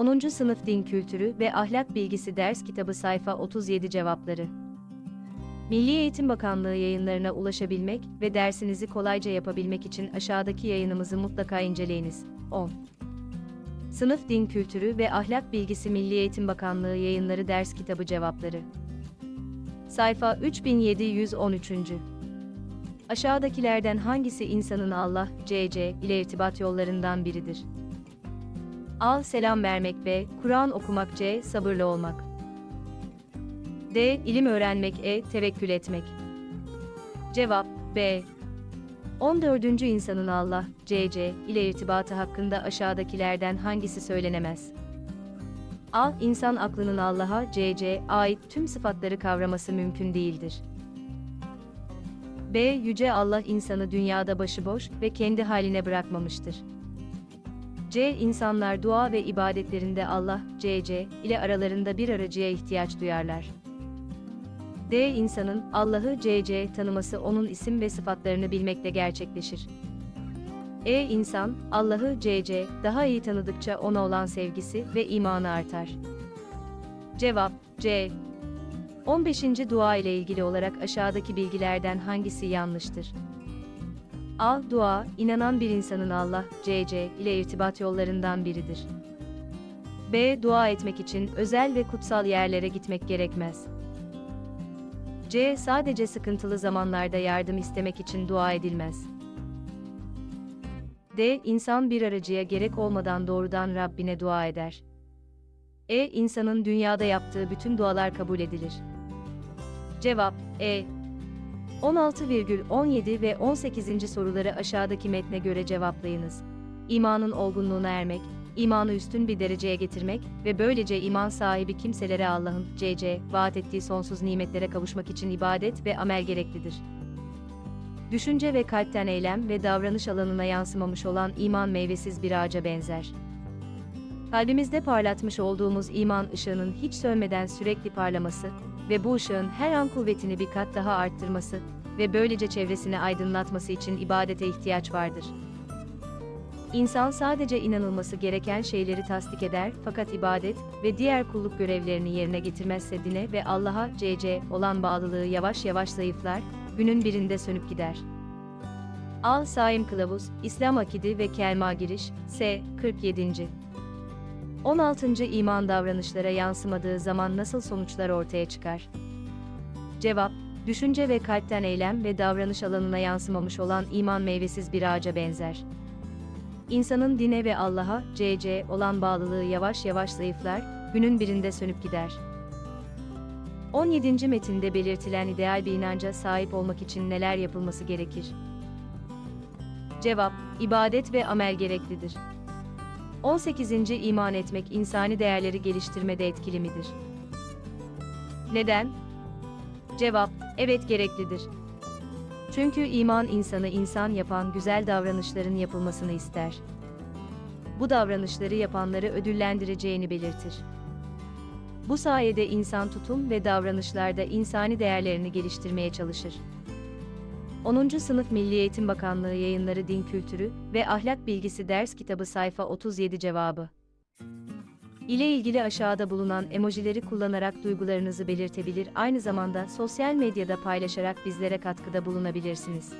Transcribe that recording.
10. Sınıf Din Kültürü ve Ahlak Bilgisi Ders Kitabı Sayfa 37 Cevapları Milli Eğitim Bakanlığı yayınlarına ulaşabilmek ve dersinizi kolayca yapabilmek için aşağıdaki yayınımızı mutlaka inceleyiniz. 10. Sınıf Din Kültürü ve Ahlak Bilgisi Milli Eğitim Bakanlığı yayınları ders kitabı cevapları. Sayfa 3713. Aşağıdakilerden hangisi insanın Allah, CC ile irtibat yollarından biridir? A. Selam vermek B. Kur'an okumak C. Sabırlı olmak D. İlim öğrenmek E. Tevekkül etmek Cevap B. 14. insanın Allah, CC ile irtibatı hakkında aşağıdakilerden hangisi söylenemez? A. İnsan aklının Allah'a, CC ait tüm sıfatları kavraması mümkün değildir. B. Yüce Allah insanı dünyada başıboş ve kendi haline bırakmamıştır. C. İnsanlar dua ve ibadetlerinde Allah, CC ile aralarında bir aracıya ihtiyaç duyarlar. D. İnsanın Allah'ı CC tanıması onun isim ve sıfatlarını bilmekle gerçekleşir. E. İnsan, Allah'ı CC daha iyi tanıdıkça ona olan sevgisi ve imanı artar. Cevap C. 15. dua ile ilgili olarak aşağıdaki bilgilerden hangisi yanlıştır? A. Dua, inanan bir insanın Allah, CC ile irtibat yollarından biridir. B. Dua etmek için özel ve kutsal yerlere gitmek gerekmez. C. Sadece sıkıntılı zamanlarda yardım istemek için dua edilmez. D. İnsan bir aracıya gerek olmadan doğrudan Rabbine dua eder. E. İnsanın dünyada yaptığı bütün dualar kabul edilir. Cevap E. 16,17 ve 18. soruları aşağıdaki metne göre cevaplayınız. İmanın olgunluğuna ermek, imanı üstün bir dereceye getirmek ve böylece iman sahibi kimselere Allah'ın CC vaat ettiği sonsuz nimetlere kavuşmak için ibadet ve amel gereklidir. Düşünce ve kalpten eylem ve davranış alanına yansımamış olan iman meyvesiz bir ağaca benzer. Kalbimizde parlatmış olduğumuz iman ışığının hiç sönmeden sürekli parlaması ve bu ışığın her an kuvvetini bir kat daha arttırması ve böylece çevresini aydınlatması için ibadete ihtiyaç vardır. İnsan sadece inanılması gereken şeyleri tasdik eder fakat ibadet ve diğer kulluk görevlerini yerine getirmezse dine ve Allah'a CC olan bağlılığı yavaş yavaş zayıflar, günün birinde sönüp gider. Al Saim Kılavuz, İslam Akidi ve Kelma Giriş, S. 47. 16. iman davranışlara yansımadığı zaman nasıl sonuçlar ortaya çıkar? Cevap, düşünce ve kalpten eylem ve davranış alanına yansımamış olan iman meyvesiz bir ağaca benzer. İnsanın dine ve Allah'a, CC olan bağlılığı yavaş yavaş zayıflar, günün birinde sönüp gider. 17. metinde belirtilen ideal bir inanca sahip olmak için neler yapılması gerekir? Cevap, ibadet ve amel gereklidir. 18. iman etmek insani değerleri geliştirmede etkili midir? Neden? Cevap, evet gereklidir. Çünkü iman insanı insan yapan güzel davranışların yapılmasını ister. Bu davranışları yapanları ödüllendireceğini belirtir. Bu sayede insan tutum ve davranışlarda insani değerlerini geliştirmeye çalışır. 10. Sınıf Milli Eğitim Bakanlığı Yayınları Din Kültürü ve Ahlak Bilgisi Ders Kitabı Sayfa 37 Cevabı ile ilgili aşağıda bulunan emojileri kullanarak duygularınızı belirtebilir, aynı zamanda sosyal medyada paylaşarak bizlere katkıda bulunabilirsiniz.